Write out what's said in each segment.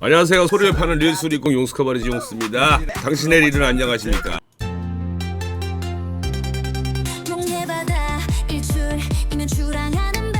안녕하세요. 소리를 파는 릴수리공 용스커버리지 용스입니다. 당신의 릴은 안녕하십니까? 동해바다 일출이면 출항하는 배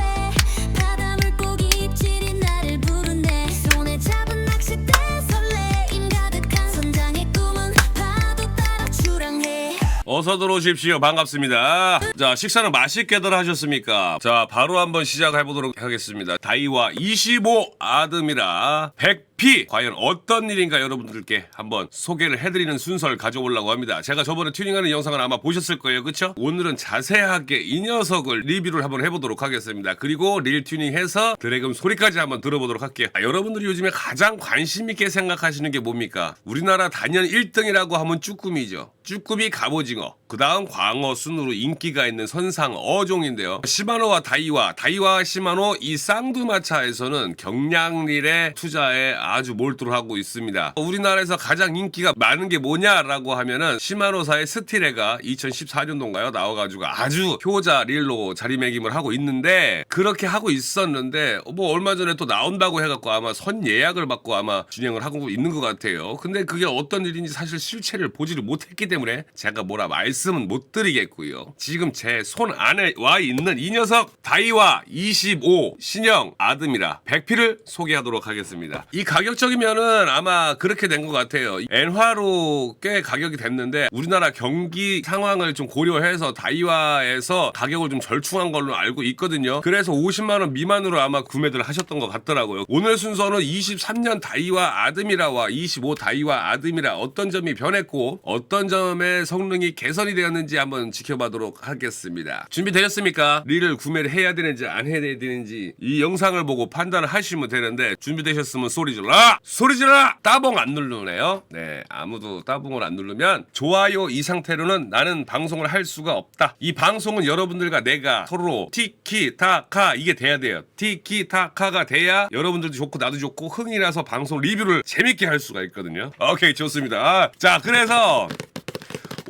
바다 물고기 입질이 나를 부르네 손에 잡은 낚싯대 설레임 가득한 선장의 꿈은 파도 따라 출항해 어서 들어오십시오. 반갑습니다. 자, 식사는 맛있게들 하셨습니까? 자, 바로 한번 시작해 보도록 하겠습니다. 다이와 25 아듬이라 100 피 과연 어떤 일인가 여러분들께 한번 소개를 해드리는 순서를 가져오려고 합니다. 제가 저번에 튜닝하는 영상을 아마 보셨을 거예요, 그렇죠? 오늘은 자세하게 이 녀석을 리뷰를 한번 해보도록 하겠습니다. 그리고 릴 튜닝해서 드래금 소리까지 한번 들어보도록 할게요. 아, 여러분들이 요즘에 가장 관심 있게 생각하시는 게 뭡니까? 우리나라 단연 1등이라고 하면 쭈꾸미죠. 쭈꾸미 갑오징어. 그 다음 광어 순으로 인기가 있는 선상 어종인데요. 시마노와 다이와, 다이와 시마노 이 쌍두마차에서는 경량릴의 투자에 아주 몰두를 하고 있습니다. 우리나라에서 가장 인기가 많은 게 뭐냐라고 하면은 시마노사의 스티레가 2014년도인가요? 나와가지고 아주 효자 릴로 자리매김을 하고 있는데 그렇게 하고 있었는데 뭐 얼마 전에 또 나온다고 해갖고 아마 선 예약을 받고 아마 진행을 하고 있는 것 같아요. 근데 그게 어떤 일인지 사실 실체를 보지를 못했기 때문에 제가 뭐라 말씀은 못 드리겠고요. 지금 제 손 안에 와 있는 이 녀석 다이와 25 신형 아듬이라 100피를 소개하도록 하겠습니다. 이 가 격적이면은 아마 그렇게 된 것 같아요. 엔화로 꽤 가격이 됐는데 우리나라 경기 상황을 좀 고려해서 다이와에서 가격을 좀 절충한 걸로 알고 있거든요. 그래서 50만 원 미만으로 아마 구매를 하셨던 것 같더라고요. 오늘 순서는 23년 다이와 아드미라와 25 다이와 아드미라 어떤 점이 변했고 어떤 점의 성능이 개선이 되었는지 한번 지켜보도록 하겠습니다. 준비되셨습니까? 릴을 구매를 해야 되는지 안 해야 되는지 이 영상을 보고 판단을 하시면 되는데 준비되셨으면 소리 질러! 소리 질러! 따봉 안 누르네요. 네, 아무도 따봉을 안 누르면 좋아요 이 상태로는 나는 방송을 할 수가 없다. 이 방송은 여러분들과 내가 서로 티키타카 이게 돼야 돼요. 티키타카가 돼야 여러분들도 좋고 나도 좋고 흥이 나서 방송 리뷰를 재밌게 할 수가 있거든요. 오케이 좋습니다. 자 그래서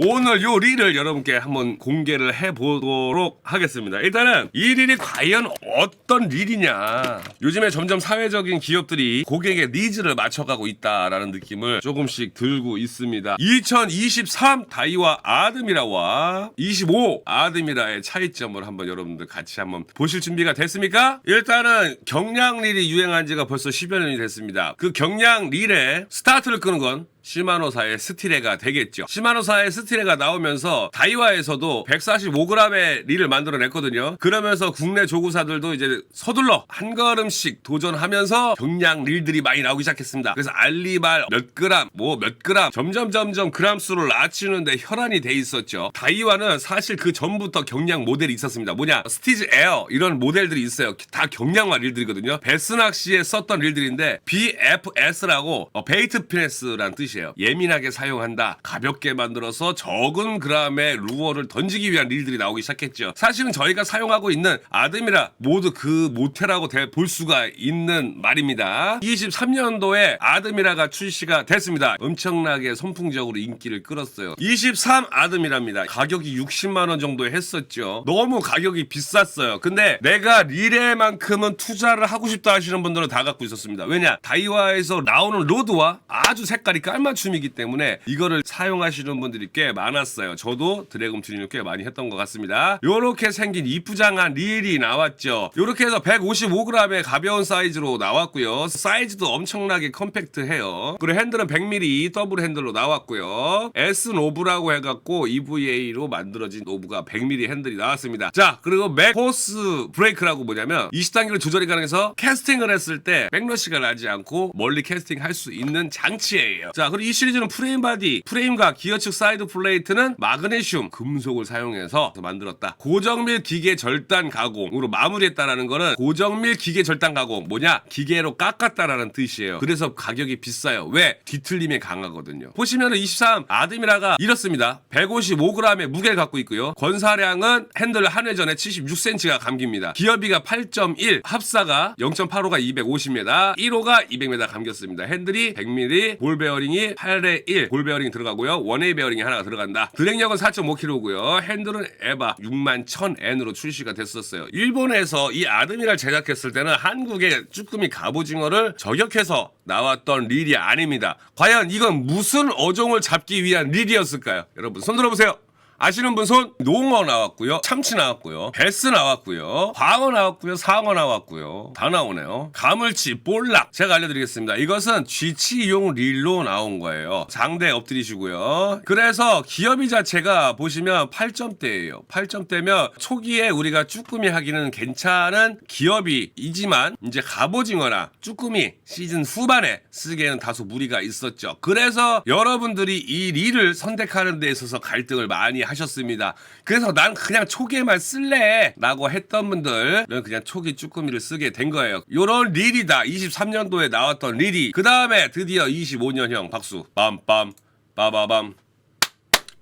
오늘 요 릴을 여러분께 한번 공개를 해보도록 하겠습니다. 일단은 이 릴이 과연 어떤 릴이냐. 요즘에 점점 사회적인 기업들이 고객의 니즈를 맞춰가고 있다라는 느낌을 조금씩 들고 있습니다. 2023 다이와 아드미라와 25 아드미라의 차이점을 한번 여러분들 같이 한번 보실 준비가 됐습니까? 일단은 경량 릴이 유행한 지가 벌써 10여 년이 됐습니다. 그 경량 릴의 스타트를 끄는 건 시마노사의 스티레가 되겠죠. 시마노사의 스티레가 나오면서 다이와에서도 145g의 릴을 만들어냈거든요. 그러면서 국내 조구사들도 이제 서둘러 한 걸음씩 도전하면서 경량 릴들이 많이 나오기 시작했습니다. 그래서 알리발 몇 그램, 뭐 몇 그램, 점점 점점 그램 수를 낮추는데 혈안이 돼 있었죠. 다이와는 사실 그 전부터 경량 모델이 있었습니다. 뭐냐, 스티즈 에어 이런 모델들이 있어요. 다 경량화 릴들이거든요. 베스낙 시에 썼던 릴들인데 BFS라고 어, 베이트 피네스라는 뜻이에요. 예민하게 사용한다. 가볍게 만들어서 적은 그램의 루어를 던지기 위한 릴들이 나오기 시작했죠. 사실은 저희가 사용하고 있는 아드미라 모두 그 모태라고 대- 볼 수가 있는 말입니다. 23년도에 아드미라가 출시가 됐습니다. 엄청나게 선풍적으로 인기를 끌었어요. 23 아드미라입니다. 가격이 60만 원 정도 했었죠. 너무 가격이 비쌌어요. 근데 내가 릴에만큼은 투자를 하고 싶다 하시는 분들은 다 갖고 있었습니다. 왜냐? 다이와에서 나오는 로드와 아주 색깔이 깔 맞춤이기 때문에 이거를 사용하시는 분들이 꽤 많았어요. 저도 드래곤 튜닝을 꽤 많이 했던 것 같습니다. 요렇게 생긴 이쁘장한 릴이 나왔죠. 요렇게 해서 155g의 가벼운 사이즈로 나왔고요. 사이즈도 엄청나게 컴팩트해요. 그리고 핸들은 100mm 더블 핸들로 나왔고요. S 노브라고 해갖고 EVA로 만들어진 노브가 100mm 핸들이 나왔습니다. 자, 그리고 맥 포스 브레이크라고 뭐냐면 20단계로 조절이 가능해서 캐스팅을 했을 때 백러시가 나지 않고 멀리 캐스팅 할 수 있는 장치예요. 자, 그리고 이 시리즈는 프레임 바디, 프레임과 기어 측 사이드 플레이트는 마그네슘 금속을 사용해서 만들었다. 고정밀 기계 절단 가공으로 마무리했다라는 거는 고정밀 기계 절단 가공 뭐냐? 기계로 깎았다라는 뜻이에요. 그래서 가격이 비싸요. 왜? 뒤틀림에 강하거든요. 보시면은 23 아드미라가 이렇습니다. 155g의 무게를 갖고 있고요. 권사량은 핸들 한 회전에 76cm가 감깁니다. 기어비가 8.1, 합사가 0.85가 250m, 1호가 200m 감겼습니다. 핸들이 100mm, 볼 베어링이 베어링이 8에 1, 볼 베어링이 들어가고요. 원웨이 베어링이 하나가 들어간다. 드랙력은 4.5kg고요. 핸들은 에바 6만 1000N으로 출시가 됐었어요. 일본에서 이 아드미랄 제작했을 때는 한국의 쭈꾸미 갑오징어를 저격해서 나왔던 릴이 아닙니다. 과연 이건 무슨 어종을 잡기 위한 릴이었을까요? 여러분 손 들어보세요. 아시는 분 손? 농어 나왔고요. 참치 나왔고요. 베스 나왔고요. 광어 나왔고요. 상어 나왔고요. 다 나오네요. 가물치, 볼락. 제가 알려드리겠습니다. 이것은 쥐치용 릴로 나온 거예요. 장대 엎드리시고요. 그래서 기업이 자체가 보시면 8점대예요. 8점대면 초기에 우리가 쭈꾸미 하기는 괜찮은 기업이이지만 이제 갑오징어나 쭈꾸미 시즌 후반에 쓰기에는 다소 무리가 있었죠. 그래서 여러분들이 이 릴을 선택하는 데 있어서 갈등을 많이 하셨습니다. 그래서 난 그냥 초기에만 쓸래 라고 했던 분들은 그냥 초기 쭈꾸미를 쓰게 된 거예요. 요런 릴이다. 23년도에 나왔던 릴이 그 다음에 드디어 25년형 박수 빰빰 빠바밤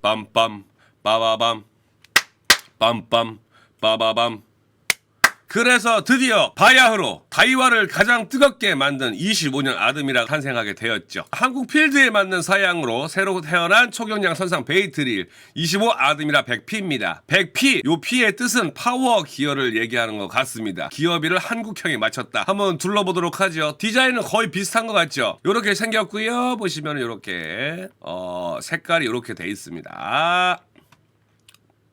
빰빰 빠바밤 빰빰 빠바밤 그래서 드디어 바야흐로 다이와를 가장 뜨겁게 만든 25년 아듬이라 탄생하게 되었죠. 한국 필드에 맞는 사양으로 새로 태어난 초경량 선상 베이트릴 25 아듬이라 100P입니다. 100P 요 P의 뜻은 파워 기어를 얘기하는 것 같습니다. 기어비를 한국형에 맞췄다. 한번 둘러보도록 하죠. 디자인은 거의 비슷한 것 같죠. 요렇게 생겼고요. 보시면 요렇게 어, 색깔이 요렇게 돼 있습니다.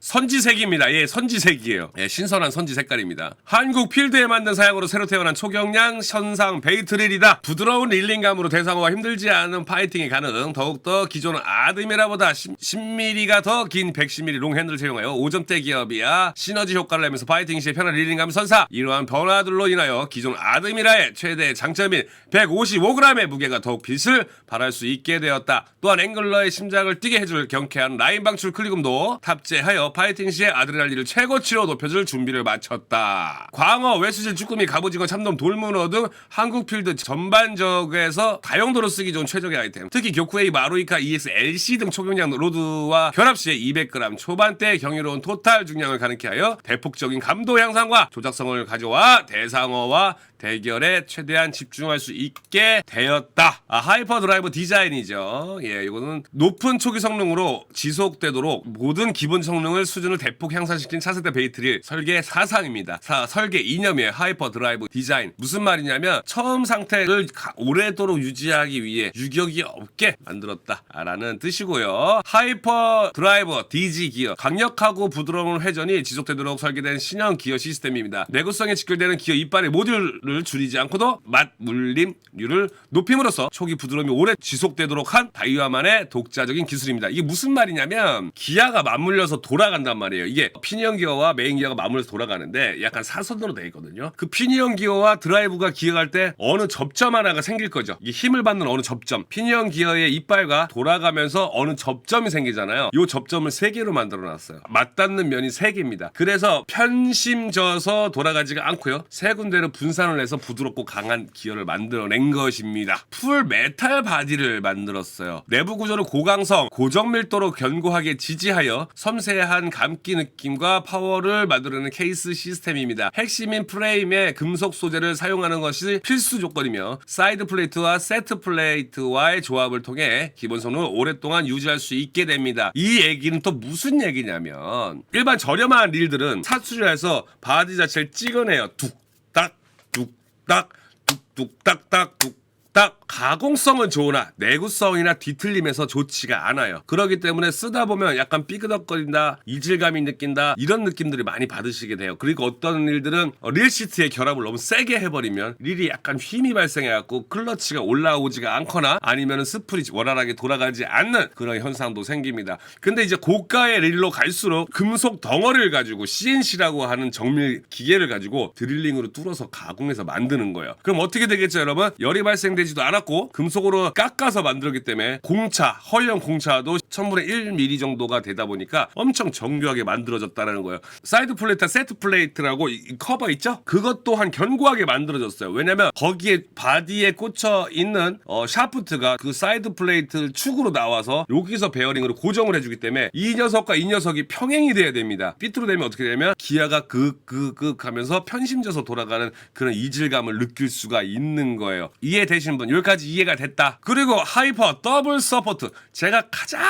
선지색입니다. 예, 선지색이에요. 예, 신선한 선지 색깔입니다. 한국 필드에 맞는 사양으로 새로 태어난 초경량 현상 베이트릴이다. 부드러운 릴링감으로 대상어와 힘들지 않은 파이팅이 가능. 더욱더 기존 아드미라보다 10, 10mm가 더 긴 110mm 롱 핸들을 사용하여 5점대 기업이야 시너지 효과를 내면서 파이팅 시에 편한 릴링감 선사. 이러한 변화들로 인하여 기존 아드미라의 최대 장점인 155g의 무게가 더욱 빛을 발할 수 있게 되었다. 또한 앵글러의 심장을 뛰게 해줄 경쾌한 라인 방출 클리금도 탑재하여 파이팅 시에 아드레날린을 최고치로 높여줄 준비를 마쳤다. 광어, 외수질, 쭈꾸미, 갑오징어, 참돔, 돌문어 등 한국 필드 전반적에서 다용도로 쓰기 좋은 최적의 아이템. 특히 교쿠에이, 마루이카, EX, LC 등 초경량 로드와 결합 시에 200g 초반대 경이로운 토탈 중량을 가능케 하여 대폭적인 감도 향상과 조작성을 가져와 대상어와 대결에 최대한 집중할 수 있게 되었다. 아, 하이퍼 드라이브 디자인이죠. 예, 이거는 높은 초기 성능으로 지속되도록 모든 기본 성능을 수준을 대폭 향상시킨 차세대 베이트릴 설계 사상입니다. 사, 설계 이념이에요. 하이퍼 드라이브 디자인. 무슨 말이냐면 처음 상태를 가- 오래도록 유지하기 위해 유격이 없게 만들었다라는 뜻이고요. 하이퍼 드라이버 DG 기어 강력하고 부드러운 회전이 지속되도록 설계된 신형 기어 시스템입니다. 내구성에 직결되는 기어 이빨의 모듈을 줄이지 않고도 맛 물림률을 높임으로써 초기 부드러움이 오래 지속되도록 한 다이와만의 독자적인 기술입니다. 이게 무슨 말이냐면 기아가 맞물려서 돌아 간단 말이에요. 이게 피니언 기어와 메인 기어가 맞물려서 돌아가는데 약간 사선으로 돼 있거든요. 그 피니언 기어와 드라이브가 기어갈 때 어느 접점 하나가 생길 거죠. 이게 힘을 받는 어느 접점. 피니언 기어의 이빨과 돌아가면서 어느 접점이 생기잖아요. 이 접점을 세 개로 만들어 놨어요. 맞닿는 면이 세 개입니다. 그래서 편심져서 돌아가지가 않고요. 세 군데를 분산을 해서 부드럽고 강한 기어를 만들어낸 것입니다. 풀 메탈 바디를 만들었어요. 내부 구조를 고강성, 고정 밀도로 견고하게 지지하여 섬세한 감기 느낌과 파워를 만들어내는 케이스 시스템입니다. 핵심인 프레임에 금속 소재를 사용하는 것이 필수 조건이며 사이드 플레이트와 세트 플레이트와의 조합을 통해 기본 성능을 오랫동안 유지할 수 있게 됩니다. 이 얘기는 또 무슨 얘기냐면 일반 저렴한 릴들은 사출해서 바디 자체를 찍어내요. 뚝딱 뚝딱 뚝뚝딱딱 뚝 딱 가공성은 좋으나 내구성이나 뒤틀림에서 좋지가 않아요. 그렇기 때문에 쓰다 보면 약간 삐그덕거린다, 이질감이 느낀다 이런 느낌들이 많이 받으시게 돼요. 그리고 어떤 일들은 어, 릴 시트의 결합을 너무 세게 해버리면 릴이 약간 힘이 발생해갖고 클러치가 올라오지가 않거나 아니면 스프릿이 원활하게 돌아가지 않는 그런 현상도 생깁니다. 근데 이제 고가의 릴로 갈수록 금속 덩어리를 가지고 CNC라고 하는 정밀 기계를 가지고 드릴링으로 뚫어서 가공해서 만드는 거예요. 그럼 어떻게 되겠죠, 여러분? 열이 발생되 지도 않았고 금속으로 깎아서 만들었기 때문에 공차, 허용 공차도 1000분의 1mm 정도가 되다 보니까 엄청 정교하게 만들어졌다는 거예요. 사이드 플레이트, 세트 플레이트라고 이- 이 커버 있죠? 그것 또한 견고하게 만들어졌어요. 왜냐면 거기에 바디에 꽂혀 있는 어, 샤프트가 그 사이드 플레이트 축으로 나와서 여기서 베어링으로 고정을 해주기 때문에 이 녀석과 이 녀석이 평행이 돼야 됩니다. 삐뚤어 되면 어떻게 되냐면 기아가 그그그 하면서 편심져서 돌아가는 그런 이질감을 느낄 수가 있는 거예요. 이해되시 는 하신 분 여기까지 이해가 됐다. 그리고 하이퍼 더블 서포트 제가 가장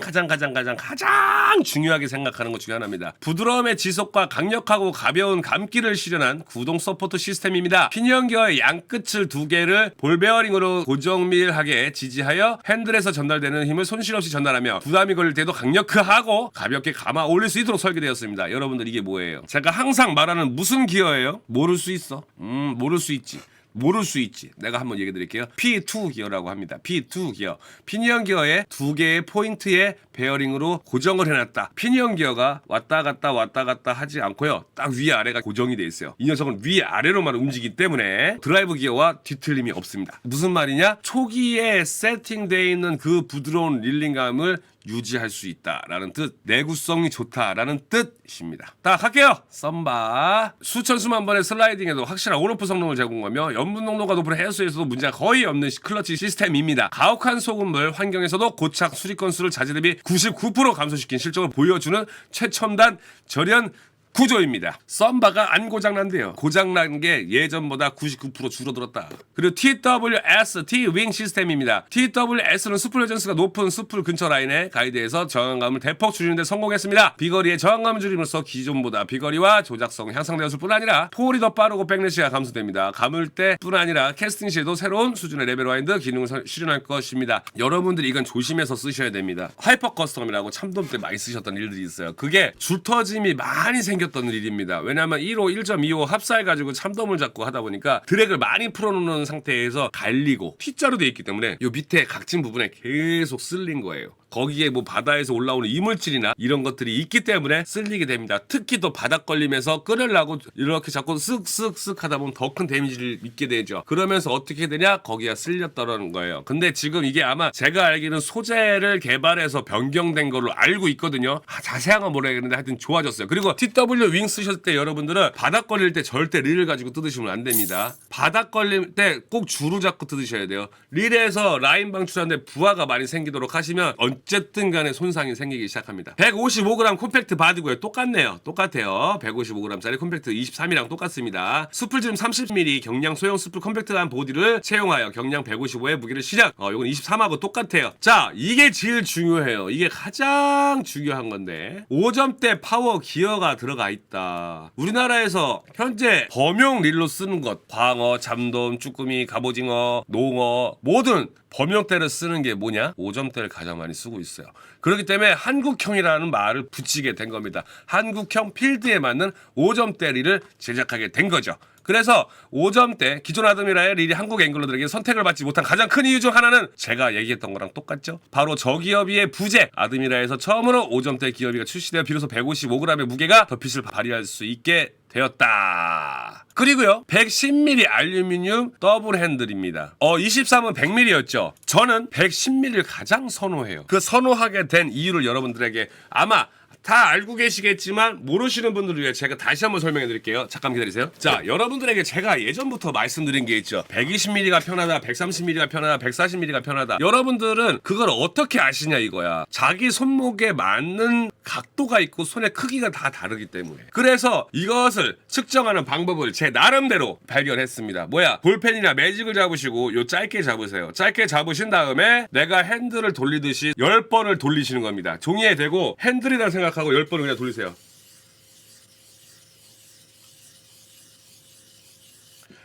가장 가장 가장 가장 중요하게 생각하는 것 중에 하나입니다. 부드러움의 지속과 강력하고 가벼운 감기를 실현한 구동 서포트 시스템입니다. 피니언기어의 양끝을 두 개를 볼 베어링으로 고정밀하게 지지하여 핸들에서 전달되는 힘을 손실 없이 전달하며 부담이 걸릴 때도 강력하고 가볍게 감아 올릴 수 있도록 설계되었습니다. 여러분들 이게 뭐예요? 제가 항상 말하는 무슨 기어예요? 모를 수 있어. 음, 모를 수 있지. 모를 수 있지. 내가 한번 얘기 드릴게요. P2 기어라고 합니다. P2 기어. 피니언 기어에 두 개의 포인트에 베어링으로 고정을 해놨다. 피니언 기어가 왔다 갔다 왔다 갔다 하지 않고요. 딱 위아래가 고정이 돼 있어요. 이 녀석은 위아래로만 움직이기 때문에 드라이브 기어와 뒤틀림이 없습니다. 무슨 말이냐? 초기에 세팅되어 있는 그 부드러운 릴링감을 유지할 수 있다라는 뜻, 내구성이 좋다라는 뜻입니다. 자, 갈게요. 썸바. 수천 수만 번의 슬라이딩에도 확실한 온오프 성능을 제공하며 염분 농도가 높은 해수에서도 문제가 거의 없는 시- 클러치 시스템입니다. 가혹한 소금물 환경에서도 고착 수리 건수를 자재 대비 99% 감소시킨 실적을 보여주는 최첨단 절연 구조입니다. 썸바가 안 고장난대요. 고장난 게 예전보다 99% 줄어들었다. 그리고 TWS T-윙 시스템입니다. TWS는 스풀 레전스가 높은 스풀 근처 라인의 가이드에서 저항감을 대폭 줄이는데 성공했습니다. 비거리의 저항감을 줄임으로써 기존보다 비거리와 조작성이 향상되었을 뿐 아니라 폴이 더 빠르고 백래시가 감소됩니다. 감을 때뿐 아니라 캐스팅 시에도 새로운 수준의 레벨 와인드 기능을 서- 실현할 것입니다. 여러분들이 이건 조심해서 쓰셔야 됩니다. 하이퍼 커스텀이라고 참돔 때 많이 쓰셨던 일들이 있어요. 그게 줄 터짐이 많이 생 겼던 일입니다. 왜냐하면 1호, 1.25 합사해가지고 참돔을 잡고 하다 보니까 드랙을 많이 풀어놓는 상태에서 갈리고 T자로 되어 있기 때문에 요 밑에 각진 부분에 계속 쓸린 거예요. 거기에 뭐 바다에서 올라오는 이물질이나 이런 것들이 있기 때문에 쓸리게 됩니다. 특히 또 바닥 걸림에서 끓으려고 이렇게 자꾸 쓱쓱쓱 하다 보면 더 큰 데미지를 입게 되죠. 그러면서 어떻게 되냐? 거기가 쓸렸다는 거예요. 근데 지금 이게 아마 제가 알기로는 소재를 개발해서 변경된 걸로 알고 있거든요. 아, 자세한 건 모르겠는데 하여튼 좋아졌어요. 그리고 TW 윙 쓰셨을 때 여러분들은 바닥 걸릴 때 절대 릴을 가지고 뜯으시면 안 됩니다. 바닥 걸릴 때꼭 줄을 잡고 뜯으셔야 돼요. 릴에서 라인 방출하는데 부하가 많이 생기도록 하시면 어쨌든 간에 손상이 생기기 시작합니다. 155g 콤팩트 바디고요. 똑같네요. 똑같아요. 155g짜리 콤팩트 23이랑 똑같습니다. 수풀지름 30mm 경량 소형 수풀 컴팩트한 보디를 채용하여 경량 155의 무게를 실현. 어, 요건 23하고 똑같아요. 자, 이게 제일 중요해요. 이게 가장 중요한 건데 5점대 파워 기어가 들어가 있다. 우리나라에서 현재 범용 릴로 쓰는 것 광어, 잠돔, 쭈꾸미, 갑오징어, 농어 모든 범용대를 쓰는 게 뭐냐? 5점대를 가장 많이 쓰고 있어요. 그렇기 때문에 한국형이라는 말을 붙이게 된 겁니다. 한국형 필드에 맞는 5점대 릴을 제작하게 된 거죠. 그래서 5점대 기존 아드미라의 릴이 한국 앵글러들에게 선택을 받지 못한 가장 큰 이유 중 하나는 제가 얘기했던 거랑 똑같죠. 바로 저기업이의 부재. 아드미라에서 처음으로 5점대 기업이가 출시되어 비로소 155g의 무게가 덧빛을 발휘할 수 있게 되었다. 그리고요, 110mm 알루미늄 더블 핸들입니다. 어, 23은 100mm였죠. 저는 110mm를 가장 선호해요. 그 선호하게 된 이유를 여러분들에게 아마 다 알고 계시겠지만 모르시는 분들을 위해 제가 다시 한번 설명해 드릴게요. 잠깐 기다리세요. 자, 여러분들에게 제가 예전부터 말씀드린 게 있죠. 120mm가 편하다, 130mm가 편하다, 140mm가 편하다. 여러분들은 그걸 어떻게 아시냐 이거야. 자기 손목에 맞는 각도가 있고 손의 크기가 다 다르기 때문에. 그래서 이것을 측정하는 방법을 제 나름대로 발견했습니다. 뭐야? 볼펜이나 매직을 잡으시고 요 짧게 잡으세요. 짧게 잡으신 다음에 내가 핸들을 돌리듯이 10번을 돌리시는 겁니다. 종이에 대고 핸들이라 생각 하고 10번을 그냥 돌리세요.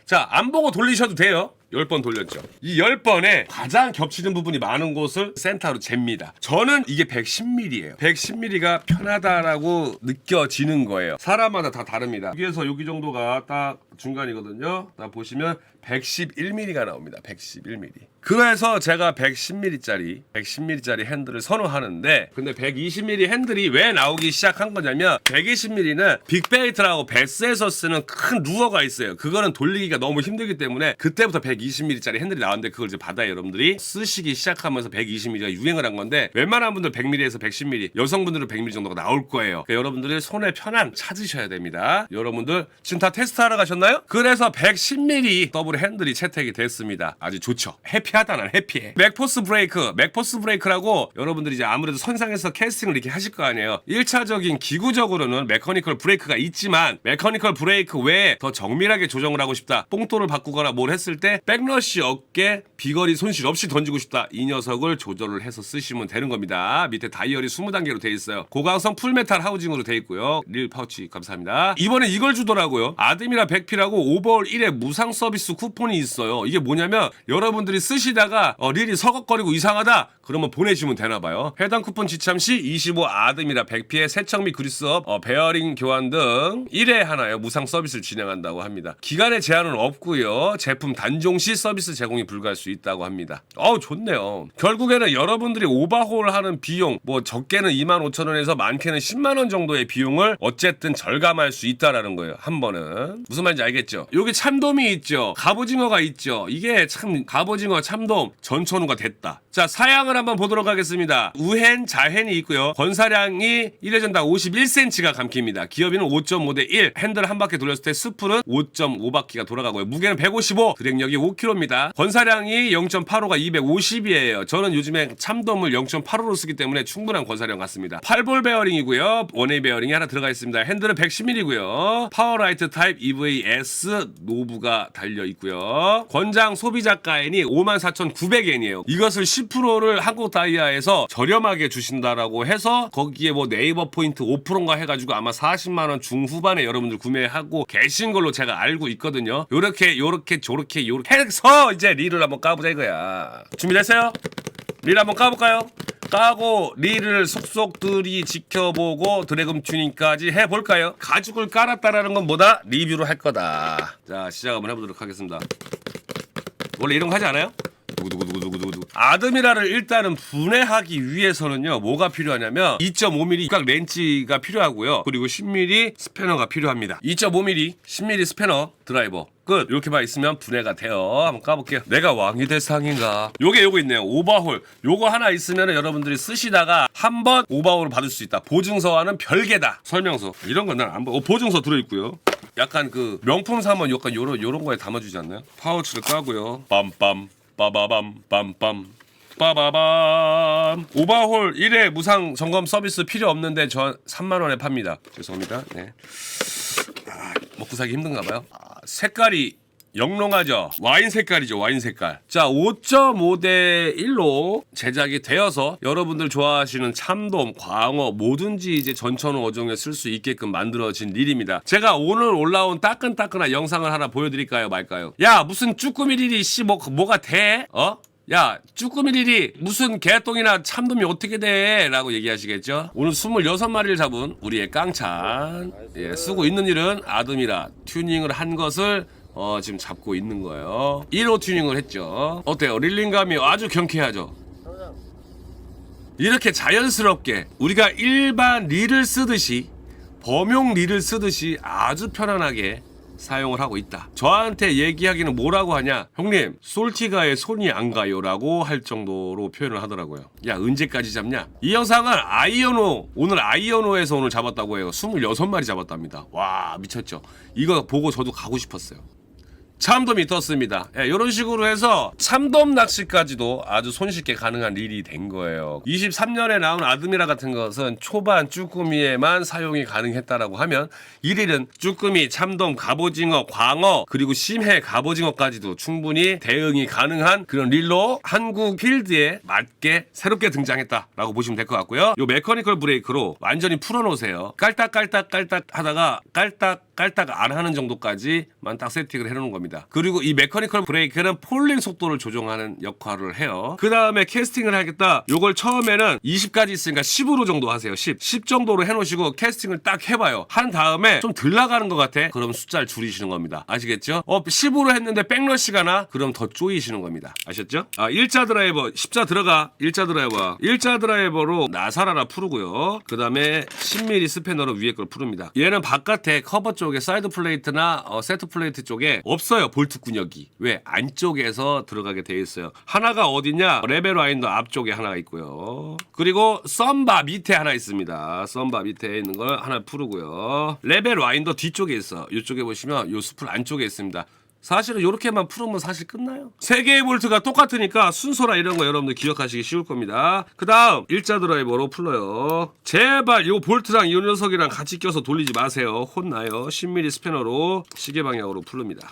자, 안 보고 돌리셔도 돼요. 10번 돌렸죠. 이 10번에 가장 겹치는 부분이 많은 곳을 센터로 잽니다. 저는 이게 110mm예요. 110mm가 편하다라고 느껴지는 거예요. 사람마다 다 다릅니다. 여기에서 여기 정도가 딱 중간이거든요. 딱 보시면 111mm가 나옵니다. 111mm. 그래서 제가 110mm짜리 110mm짜리 핸들을 선호하는데 근데 120mm 핸들이 왜 나오기 시작한 거냐면 120mm는 빅베이트라고 베스에서 쓰는 큰 루어가 있어요. 그거는 돌리기가 너무 힘들기 때문에 그때부터 120mm짜리 핸들이 나왔는데 그걸 이제 바다에 여러분들이 쓰시기 시작하면서 120mm가 유행을 한 건데 웬만한 분들 100mm에서 110mm 여성분들은 100mm 정도가 나올 거예요. 그러니까 여러분들이 손에 편한 찾으셔야 됩니다. 여러분들 지금 다 테스트하러 가셨나요? 맞나요? 그래서 110mm 더블 핸들이 채택이 됐습니다. 아주 좋죠. 해피하다 난 해피해. 맥포스 브레이크, 맥포스 브레이크라고 여러분들이 이제 아무래도 선상에서 캐스팅을 이렇게 하실 거 아니에요. 1차적인 기구적으로는 메커니컬 브레이크가 있지만 메커니컬 브레이크 외에 더 정밀하게 조정을 하고 싶다. 뽕돌을 바꾸거나 뭘 했을 때 백러시 없게 비거리 손실 없이 던지고 싶다. 이 녀석을 조절을 해서 쓰시면 되는 겁니다. 밑에 다이얼이 20단계로 돼 있어요. 고강성 풀메탈 하우징으로 돼 있고요. 릴 파우치 감사합니다. 이번에 이걸 주더라고요. 아드미라 100 피라고 오버올 1회 무상 서비스 쿠폰이 있어요. 이게 뭐냐면 여러분들이 쓰시다가 어, 릴이 서걱거리고 이상하다 그러면 보내시면 되나 봐요. 해당 쿠폰 지참 시 25 아드미라 100피의 세척 및 그리스업, 어, 베어링 교환 등 1회 하나요 무상 서비스를 진행한다고 합니다. 기간의 제한은 없고요. 제품 단종 시 서비스 제공이 불가할 수 있다고 합니다. 어우 좋네요. 결국에는 여러분들이 오버홀 하는 비용 뭐 적게는 2만 5천 원에서 많게는 10만 원 정도의 비용을 어쨌든 절감할 수 있다라는 거예요. 한 번은 무슨 말인지 알겠죠? 여기 참돔이 있죠. 갑오징어가 있죠. 이게 참 갑오징어 참돔 전천후가 됐다. 자 사양을 한번 보도록 하겠습니다. 우헨 자헨이 있고요. 건사량이 1회전당 51cm가 감깁니다. 기어비는 5.5대 1. 핸들 한 바퀴 돌렸을 때 스풀은 5.5바퀴가 돌아가고요. 무게는 155, 드랙력이 5kg입니다. 건사량이 0.85가 250이에요. 저는 요즘에 참돔을 0.85로 쓰기 때문에 충분한 건사량 같습니다. 8볼 베어링이고요. 원웨이 베어링이 하나 들어가 있습니다. 핸들은 110mm고요. 파워라이트 타입 EVS 노브가 달려 있고요. 권장 소비자 가엔이 54,900엔이에요. 이것을 10%를 한국 다이아에서 저렴하게 주신다라고 해서 거기에 뭐 네이버 포인트 5%인가 해가지고 아마 40만 원 중후반에 여러분들 구매하고 계신 걸로 제가 알고 있거든요. 요렇게 요렇게 저렇게 요렇게 해서 이제 릴을 한번 까보자 이거야. 준비됐어요? 릴 한번 까볼까요? 까고 릴을 속속들이 지켜보고 드래금 튜닝까지 해볼까요? 가죽을 깔았다라는 건 뭐다? 리뷰를 할 거다. 자 시작 한번 해보도록 하겠습니다. 원래 이런 거 하지 않아요? 두구두구두구두구두구. 아드미라를 일단은 분해하기 위해서는요 뭐가 필요하냐면 2.5mm 각 렌치가 필요하고요 그리고 10mm 스패너가 필요합니다 2.5mm 10mm 스패너 드라이버 끝 이렇게만 있으면 분해가 돼요 한번 까볼게요 내가 왕이 될 상인가 요게 요거 있네요 오버홀 요거 하나 있으면 여러분들이 쓰시다가 한 번 오버홀을 받을 수 있다 보증서와는 별개다 설명서 이런 건 난안 봐. 어, 보증서 들어있고요 약간 그 명품 사면 약간 요런 요런 거에 담아주지 않나요? 파우치를 까고요. 빰빰 빠바밤 빰빰 빠바밤 오버홀 1회 무상 점검 서비스 필요 없는데 저 3만 원에 팝니다. 죄송합니다. 네. 아, 먹고 사기 힘든가 봐요. 아, 색깔이 영롱하죠. 와인 색깔이죠. 와인 색깔. 자, 5.5 대 1로 제작이 되어서 여러분들 좋아하시는 참돔, 광어 뭐든지 이제 전천후 어종에 쓸 수 있게끔 만들어진 릴입니다. 제가 오늘 올라온 따끈따끈한 영상을 하나 보여드릴까요, 말까요? 야, 무슨 쭈꾸미 릴이 씨 뭐, 뭐가 돼? 어? 야, 쭈꾸미 릴이 무슨 개똥이나 참돔이 어떻게 돼? 라고 얘기하시겠죠? 오늘 26마리를 잡은 우리의 깡찬. 예, 쓰고 있는 일은 아듬이라 튜닝을 한 것을 어, 지금 잡고 있는 거예요. 1호 튜닝을 했죠. 어때요? 릴링감이 아주 경쾌하죠? 이렇게 자연스럽게 우리가 일반 릴을 쓰듯이 범용 릴을 쓰듯이 아주 편안하게 사용을 하고 있다. 저한테 얘기하기는 뭐라고 하냐? 형님, 솔티가에 손이 안 가요. 라고 할 정도로 표현을 하더라고요. 야, 언제까지 잡냐? 이 영상은 아이언호, 오늘 아이언호에서 오늘 잡았다고 해요. 26마리 잡았답니다. 와, 미쳤죠? 이거 보고 저도 가고 싶었어요. 참돔이 떴습니다. 예, 이런 식으로 해서 참돔 낚시까지도 아주 손쉽게 가능한 릴이 된 거예요. 23년에 나온 아드미라 같은 것은 초반 쭈꾸미에만 사용이 가능했다라고 하면 이 릴은 쭈꾸미, 참돔, 갑오징어, 광어 그리고 심해 갑오징어까지도 충분히 대응이 가능한 그런 릴로 한국 필드에 맞게 새롭게 등장했다라고 보시면 될 것 같고요. 요 메커니컬 브레이크로 완전히 풀어놓으세요. 깔딱깔딱 깔딱 하다가 깔딱 깔딱 안 하는 정도까지만 딱 세팅을 해놓는 겁니다. 그리고 이 메커니컬 브레이크는 폴링 속도를 조정하는 역할을 해요. 그 다음에 캐스팅을 하겠다. 요걸 처음에는 20까지 있으니까 10으로 정도 하세요. 10. 10 정도로 해놓으시고 캐스팅을 딱 해봐요. 한 다음에 좀 덜 나가는 것 같아. 그럼 숫자를 줄이시는 겁니다. 아시겠죠? 어, 10으로 했는데 백러시가 나? 그럼 더 쪼이시는 겁니다. 아셨죠? 아, 1자 드라이버, 10자 들어가. 1자 드라이버. 1자 드라이버로 하나 풀고요. 그 다음에 10mm 스패너로 위에 걸 풀습니다. 얘는 바깥에 커버 쪽 쪽에 사이드 플레이트나 어, 세트 플레이트 쪽에 없어요 볼트 군역이. 왜? 안쪽에서 들어가게 돼 있어요. 하나가 어디냐? 레벨 와인더 앞쪽에 하나가 있고요. 그리고 썸바 밑에 하나 있습니다. 썸바 밑에 있는 걸 하나 풀고요. 레벨 와인더 뒤쪽에 있어. 이쪽에 보시면 요 스풀 안쪽에 있습니다 사실은 이렇게만 풀으면 사실 끝나요. 세 개의 볼트가 똑같으니까 순서라 이런 거 여러분들 기억하시기 쉬울 겁니다. 그 다음 일자 드라이버로 풀러요. 제발 이 볼트랑 이 녀석이랑 같이 껴서 돌리지 마세요. 혼나요. 10mm 스패너로 시계 방향으로 풀릅니다.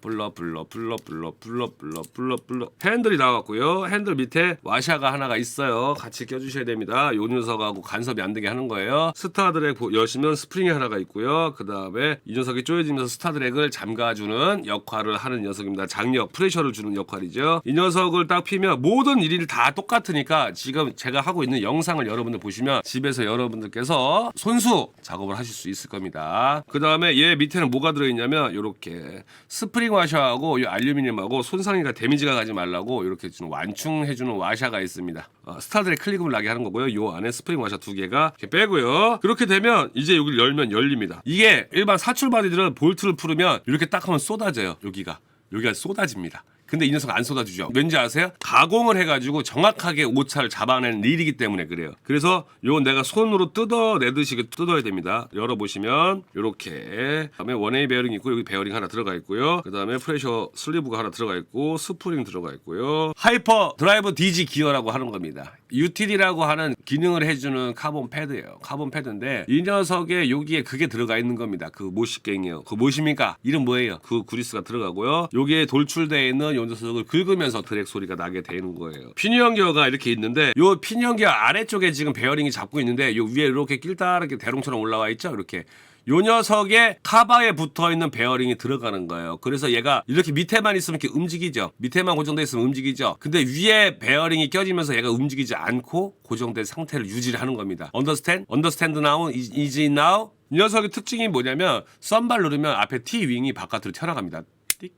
불러 불러 불러 불러 불러 불러 불러 불러. 핸들이 나왔고요. 핸들 밑에 와샤가 하나가 있어요. 같이 껴주셔야 됩니다. 요 녀석하고 간섭이 안 되게 하는 거예요. 스타드랙 보- 여시면 스프링이 하나가 있고요. 그 다음에 이 녀석이 조여지면서 스타드랙을 잠가주는 역할을 하는 녀석입니다. 장력 프레셔를 주는 역할이죠. 이 녀석을 딱 피면 모든 일이 다 똑같으니까 지금 제가 하고 있는 영상을 여러분들 보시면 집에서 여러분들께서 손수 작업을 하실 수 있을 겁니다. 그 다음에 얘 밑에는 뭐가 들어있냐면 요렇게 스프링 와샤하고 이 알루미늄하고 손상이가 데미지가 가지 말라고 이렇게 좀 완충해 주는 와샤가 있습니다. 어, 스타들의 클릭을 나게 하는 거고요. 요 안에 스프링 와샤 두 개가 이렇게 빼고요. 그렇게 되면 이제 여기를 열면 열립니다. 이게 일반 사출 바디들은 볼트를 풀으면 이렇게 딱 하면 쏟아져요. 여기가 여기가 쏟아집니다. 근데 이 녀석 안 쏟아주죠. 왠지 아세요? 가공을 해가지고 정확하게 오차를 잡아내는 릴이기 때문에 그래요. 그래서 요건 내가 손으로 뜯어내듯이 뜯어야 됩니다. 열어보시면 요렇게 그다음에 원웨이 베어링 있고 여기 베어링 하나 들어가 있고요. 그다음에 프레셔 슬리브가 하나 들어가 있고 스프링 들어가 있고요. 하이퍼 드라이브 DG 기어라고 하는 겁니다. UTD라고 하는 기능을 해주는 카본 패드예요. 카본 패드인데 이 녀석에 여기에 그게 들어가 있는 겁니다. 그 모시갱이요. 그 무엇입니까? 이름 뭐예요? 그 구리스가 들어가고요. 여기에 돌출되어 있는 요 녀석을 긁으면서 드랙 소리가 나게 되는 거예요. 피니언 기어가 이렇게 있는데 요 피니언 기어 아래쪽에 지금 베어링이 잡고 있는데 요 위에 이렇게 길다랗게 대롱처럼 올라와 있죠. 이렇게 요 녀석의 카바에 붙어 있는 베어링이 들어가는 거예요. 그래서 얘가 이렇게 밑에만 있으면 이렇게 움직이죠. 밑에만 고정돼 있으면 움직이죠. 근데 위에 베어링이 껴지면서 얘가 움직이지 않고 고정된 상태를 유지를 하는 겁니다. Now? Is is it now? 이 녀석의 특징이 뭐냐면 썬발 누르면 앞에 T 윙이 바깥으로 튀어나갑니다. 띡.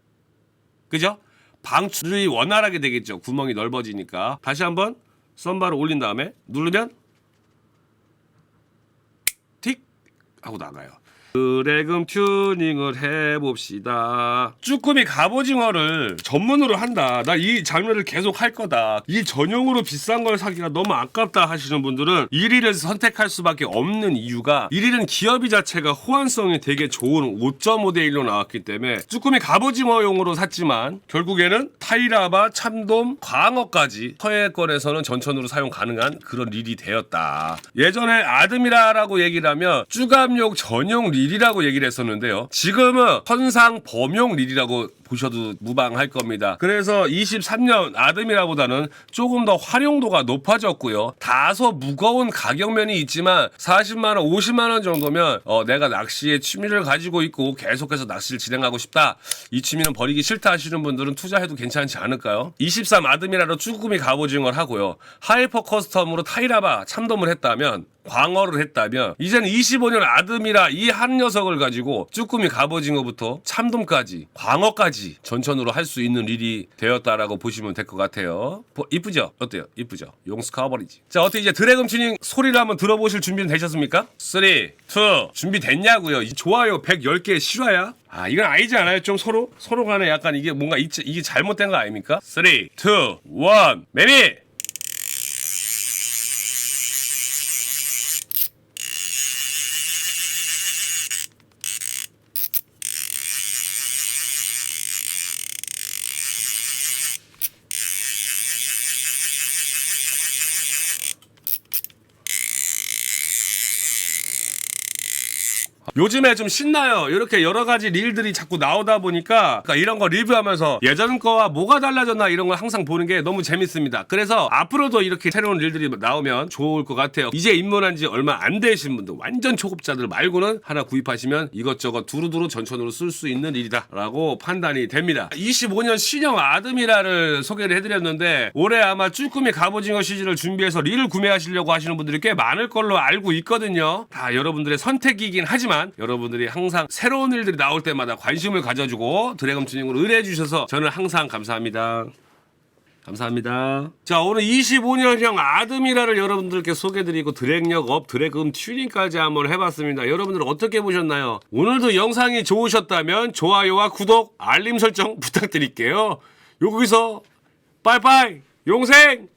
그죠? 방출이 원활하게 되겠죠. 구멍이 넓어지니까. 다시 한번 썬바를 올린 다음에 누르면 틱 하고 나가요. 드래금 튜닝을 해봅시다. 쭈꾸미 갑오징어를 전문으로 한다. 나 이 장르를 계속 할 거다. 이 전용으로 비싼 걸 사기가 너무 아깝다 하시는 분들은 1위를 선택할 수밖에 없는 이유가 1위는 기업이 자체가 호환성이 되게 좋은 5.5대 1로 나왔기 때문에 쭈꾸미 갑오징어용으로 샀지만 결국에는 타이라바, 참돔, 광어까지 서해권에서는 전천으로 사용 가능한 그런 릴이 되었다. 예전에 아드미라라고 얘기를 하면 쭈감용 전용 릴 이라고 얘기를 했었는데요. 지금은 선상 범용 릴이라고 보셔도 무방할 겁니다. 그래서 23년 아드미라보다는 조금 더 활용도가 높아졌고요. 다소 무거운 가격면이 있지만 40만 원, 50만 원 정도면 어, 내가 낚시에 취미를 가지고 있고 계속해서 낚시를 진행하고 싶다. 이 취미는 버리기 싫다 하시는 분들은 투자해도 괜찮지 않을까요? 23 아드미라로 쭈꾸미 갑오징어를 하고요. 하이퍼 커스텀으로 타이라바 참돔을 했다면 광어를 했다면 이제는 25년 아드미라 이 한 녀석을 가지고 쭈꾸미 갑오징어부터 참돔까지 광어까지 전천으로 할 수 있는 일이 되었다라고 보시면 될 것 같아요. 보- 이쁘죠? 어때요? 이쁘죠? 용스 카버리지. 자 어떻게 이제 드래곤 튜닝 소리를 한번 들어보실 준비는 되셨습니까? 3, 2 준비됐냐고요? 이 좋아요 110개 실화야? 아 이건 아니지 않아요? 좀 서로 서로 간에 약간 이게 뭔가 이, 이게 잘못된 거 아닙니까? 3, 2 1 매미 요즘에 좀 신나요. 이렇게 여러 가지 릴들이 자꾸 나오다 보니까 그러니까 이런 거 리뷰하면서 예전 거와 뭐가 달라졌나 이런 걸 항상 보는 게 너무 재밌습니다. 그래서 앞으로도 이렇게 새로운 릴들이 나오면 좋을 것 같아요. 이제 입문한 지 얼마 안 되신 분들, 완전 초급자들 말고는 하나 구입하시면 이것저것 두루두루 전천으로 쓸 수 있는 일이다라고 판단이 됩니다. 25년 신형 아드미라를 소개를 해드렸는데 올해 아마 쭈꾸미 갑오징어 시즌을 준비해서 릴을 구매하시려고 하시는 분들이 꽤 많을 걸로 알고 있거든요. 다 여러분들의 선택이긴 하지만 여러분들이 항상 새로운 일들이 나올 때마다 관심을 가져주고 드래곤 튜닝을 의뢰해 주셔서 저는 항상 감사합니다. 감사합니다. 자, 오늘 25년형 아드미라를 여러분들께 소개드리고 드랙력 업, 드래금 튜닝까지 한번 해봤습니다. 여러분들 어떻게 보셨나요? 오늘도 영상이 좋으셨다면 좋아요와 구독, 알림 설정 부탁드릴게요. 여기서 빠이빠이 용생!